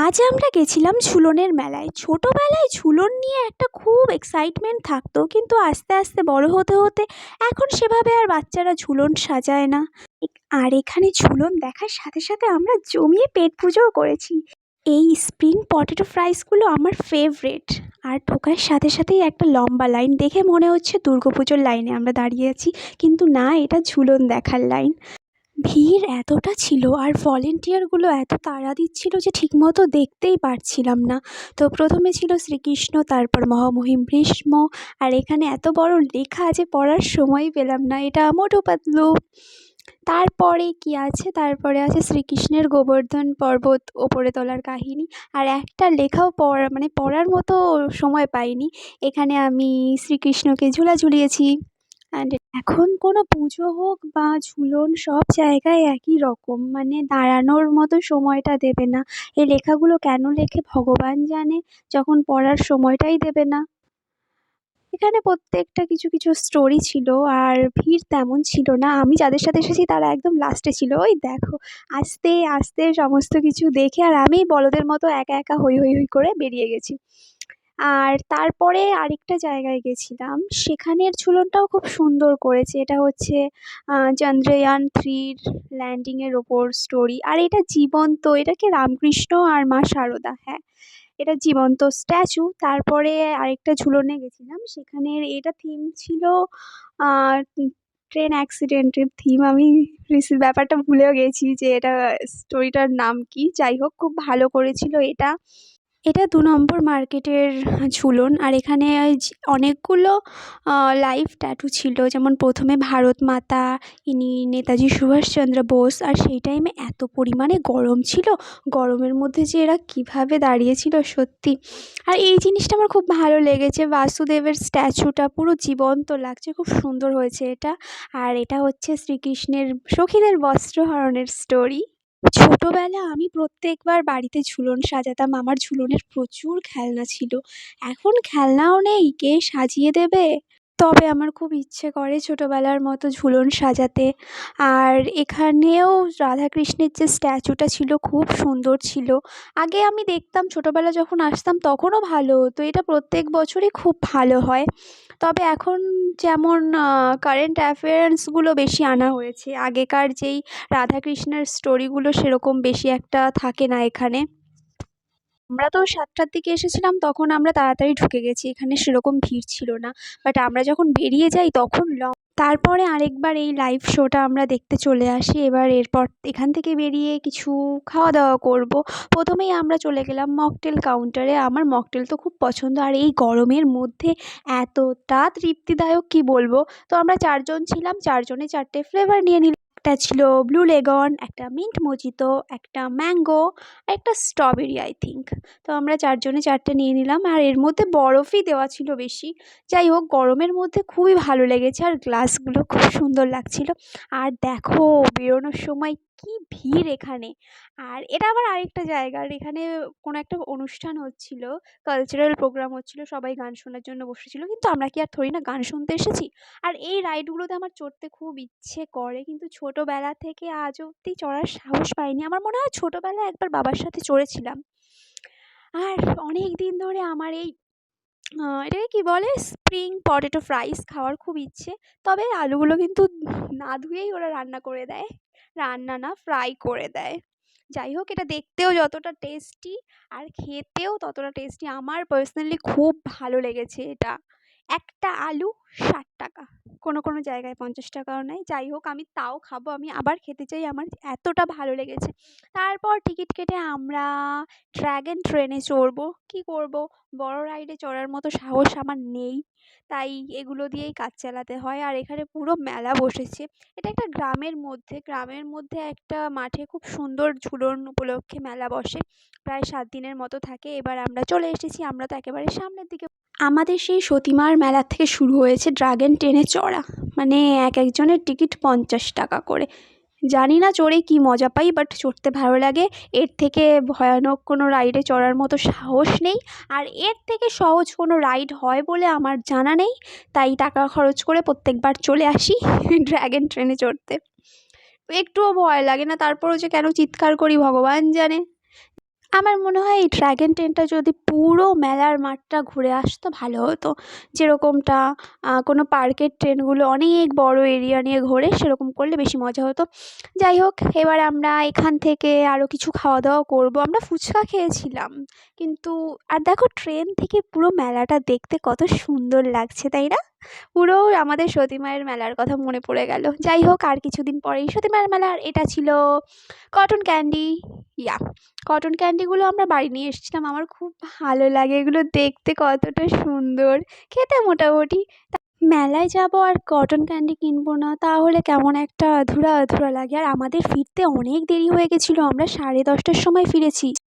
আজ আমরা গেছিলাম ঝুলনের মেলায়। ছোটোবেলায় ঝুলন নিয়ে একটা খুব এক্সাইটমেন্ট থাকতো, কিন্তু আস্তে আস্তে বড় হতে হতে এখন সেভাবে আর বাচ্চারা ঝুলন সাজায় না। আর এখানে ঝুলন দেখার সাথে সাথে আমরা জমিয়ে পেট পুজোও করেছি। এই স্প্রিং পটেটো ফ্রাইসগুলো আমার ফেভারেট আর ঢোকার সাথে সাথেই একটা লম্বা লাইন দেখে মনে হচ্ছে দুর্গা পুজোর লাইনে আমরা দাঁড়িয়ে আছি, কিন্তু না, এটা ঝুলন দেখার লাইন ভিড় এতটা ছিল আর ভলেন্টিয়ারগুলো এত তাড়া দিচ্ছিল যে ঠিকমতো দেখতেই পারছিলাম না। তো প্রথমে ছিল শ্রীকৃষ্ণ, তারপর মহামহিম ভীষ্ম আর এখানে এত বড় লেখা যে পড়ার সময়ই পেলাম না, এটা মোটু পাতলু। তারপরে কি আছে? তারপরে আছে শ্রীকৃষ্ণের গোবর্ধন পর্বত ওপরে তোলার কাহিনী আর একটা লেখাও পড়া মানে পড়ার মতো সময় পাইনি। এখানে আমি শ্রীকৃষ্ণকে ঝুলা ঝুলিয়েছি অ্যান্ড এখন কোনো পুজো হোক বা ঝুলন সব জায়গায় একই রকম। মানে দাঁড়ানোর মতো সময়টা দেবে না। এই লেখাগুলো কেন লেখে ভগবান জানে, যখন পড়ার সময়টাই দেবে না। এখানে প্রত্যেকটা কিছু কিছু স্টোরি ছিল আর ভিড় তেমন ছিল না। আমি যাদের সাথে এসেছি তারা একদম লাস্টে ছিল। ওই দেখো, আস্তে আস্তে সমস্ত কিছু দেখে আর আমি বলদের মতো একা একা হৈ হৈ হৈ করে বেরিয়ে গেছি। আর তারপরে আরেকটা জায়গায় গেছিলাম, সেখানের ঝুলনটাও খুব সুন্দর করেছে। এটা হচ্ছে চন্দ্রয়ান থ্রির ল্যান্ডিংয়ের ওপর স্টোরি। আর এটা জীবন্ত, এটাকে রামকৃষ্ণ আর মা সারদা হ্যাঁ এটা জীবন্ত স্ট্যাচু। তারপরে আরেকটা ঝুলনে গেছিলাম, সেখানের এটা থিম ছিল ট্রেন অ্যাক্সিডেন্টের থিম আমি ব্যাপারটা ভুলেও গেছি যে এটা স্টোরিটার নাম কী। যাই হোক, খুব ভালো করেছিল এটা। এটা দু নম্বর মার্কেটের ঝুলন। আর এখানে অনেকগুলো লাইভ ট্যাটু ছিল। যেমন প্রথমে ভারত মাতা, ইনি নেতাজি সুভাষচন্দ্র বোস। আর সেই টাইমে এত পরিমাণে গরম ছিল। গরমের মধ্যে যে এরা কীভাবে দাঁড়িয়েছিল, সত্যি। আর এই জিনিসটা আমার খুব ভালো লেগেছে। বাসুদেবের স্ট্যাচুটা পুরো জীবন্ত লাগছে। খুব সুন্দর হয়েছে এটা। আর এটা হচ্ছে শ্রীকৃষ্ণের সখীদের বস্ত্রহরণের স্টোরি ছোটোবেলা আমি প্রত্যেকবার বাড়িতে ঝুলন সাজাতাম। আমার ঝুলনের প্রচুর খেলনা ছিল। এখন খেলনাও নেই। কে সাজিয়ে দেবে? তবে আমার খুব ইচ্ছে করে ছোটোবেলার মতো ঝুলন সাজাতে। আর এখানেও রাধাকৃষ্ণের যে স্ট্যাচুটা ছিল খুব সুন্দর ছিল। আগে আমি দেখতাম ছোটোবেলা যখন আসতাম তখনও ভালো হতো। এটা প্রত্যেক বছরই খুব ভালো হয়। তবে এখন যেমন কারেন্ট অ্যাফেয়ার্সগুলো বেশি আনা হয়েছে। আগেকার যেই রাধাকৃষ্ণের স্টোরিগুলো সেরকম বেশি একটা থাকে না এখানে। আমরা তো সাতটার দিকে এসেছিলাম, তখন আমরা তাড়াতাড়ি ঢুকে গেছি। এখানে সেরকম ভিড় ছিল না। বাট আমরা যখন বেরিয়ে যাই, তখন লং তারপরে আরেকবার এই লাইভ শোটা আমরা দেখতে চলে আসি। এবার এরপর এখান থেকে বেরিয়ে কিছু খাওয়া দাওয়া করব। প্রথমেই আমরা চলে গেলাম মকটেল কাউন্টারে আমার মকটেল তো খুব পছন্দ। আর এই গরমের মধ্যে এতটা তৃপ্তিদায়ক, কী বলব? তো আমরা চারজন ছিলাম। চারজনে চারটে ফ্লেভার নিয়ে নিলাম একটা ছিল ব্লু লেগন একটা মিন্ট মোজিতো একটা ম্যাঙ্গো একটা স্ট্রবেরি আই থিঙ্ক তো আমরা চারজনে চারটে নিয়ে নিলাম। আর এর মধ্যে বরফই দেওয়া ছিল বেশি। যাই হোক, গরমের মধ্যে খুবই ভালো লেগেছে। আর গ্লাসগুলো খুব সুন্দর লাগছিল। আর দেখো, বেরোনোর সময় কী ভিড় এখানে? আর এটা আবার আরেকটা জায়গা। আর এখানে কোনো একটা অনুষ্ঠান হচ্ছিল কালচারাল প্রোগ্রাম হচ্ছিল, সবাই গান শোনার জন্য বসেছিল। কিন্তু আমরা কি আর থোড়ি না, গান শুনতে এসেছি। আর এই রাইডগুলোতে আমার চড়তে খুব ইচ্ছে করে, কিন্তু ছোটোবেলা থেকে আজ অবধি চড়ার সাহস পাইনি। আমার মনে হয় ছোটোবেলায় একবার বাবার সাথে চড়েছিলাম। আর অনেক দিন ধরে আমার এই এটাকে কী বলে? স্প্রিং পটেটো ফ্রাইস খাওয়ার খুব ইচ্ছে। তবে আলুগুলো কিন্তু না ধুয়েই ওরা রান্না করে দেয়। রান্না না ফ্রাই করে দেয়। যাই হোক, এটা দেখতেও যতটা টেস্টি আর খেতেও ততটা টেস্টি আমার পার্সোনালি খুব ভালো লেগেছে এটা। একটা আলু ষাট টাকা। কোনো কোনো জায়গায় পঞ্চাশ টাকাও নেয় যাই হোক, আমি তাও খাব। আমি আবার খেতে চাই। আমার এতটা ভালো লেগেছে। তারপর টিকিট কেটে আমরা ড্র্যাগন ট্রেনে চড়বো। কী করব? বড় রাইডে চড়ার মতো সাহস আমার নেই। তাই এগুলো দিয়েই কাজ চালাতে হয়। আর এখানে পুরো মেলা বসেছে। এটা একটা গ্রামের মধ্যে। গ্রামের মধ্যে একটা মাঠে খুব সুন্দর ঝুলন উপলক্ষে মেলা বসে। প্রায় সাত দিনের মতো থাকে। এবার আমরা চলে এসেছি। আমরা তো একেবারে সামনের দিকে। আমাদের সেই সতীমার মেলার থেকে শুরু হয়েছে। ড্রাগন ট্রেনে চড়া। মানে এক একজনের টিকিট পঞ্চাশ টাকা করে। জানি না চড়ে কী মজা পাই বাট চড়তে ভালো লাগে। এর থেকে ভয়ানক কোনো রাইডে চড়ার মতো সাহস নেই। আর এর থেকে সহজ কোনো রাইড হয় বলে আমার জানা নেই। তাই টাকা খরচ করে প্রত্যেকবার চলে আসি ড্র্যাগন ট্রেনে চড়তে। একটুও ভয় লাগে না, তারপরও যে কেন চিৎকার করি, ভগবান জানে। আমার মনে হয় এই ড্র্যাগন ট্রেনটা যদি পুরো মেলার মাঠটা ঘুরে আসতো ভালো হতো। যেরকমটা কোনো পার্কের ট্রেনগুলো অনেক বড় এরিয়া নিয়ে ঘোরে, সেরকম করলে বেশি মজা হতো। যাই হোক, এবার আমরা এখান থেকে আরও কিছু খাওয়া দাওয়া করব। আমরা ফুচকা খেয়েছিলাম, কিন্তু, আর দেখো, ট্রেন থেকে পুরো মেলাটা দেখতে কত সুন্দর লাগছে, তাই না? পুরো আমাদের সতী মায়ের মেলার কথা মনে পড়ে গেল। যাই হোক, আর কিছুদিন পরেই সতী মায়ের মেলা, আর এটা ছিল কটন ক্যান্ডি ইয়া কটন ক্যান্ডিগুলো আমরা বাড়ি নিয়ে এসেছিলাম, আমার খুব ভালো লাগে এগুলো দেখতে কতটা সুন্দর, খেতে মোটামুটি। মেলায় যাব আর কটন ক্যান্ডি কিনবো না, তাহলে কেমন একটা অধুরা অধুরা লাগে। আর আমাদের ফিরতে অনেক দেরি হয়ে গেছিল, আমরা সাড়ে দশটার সময় ফিরেছি।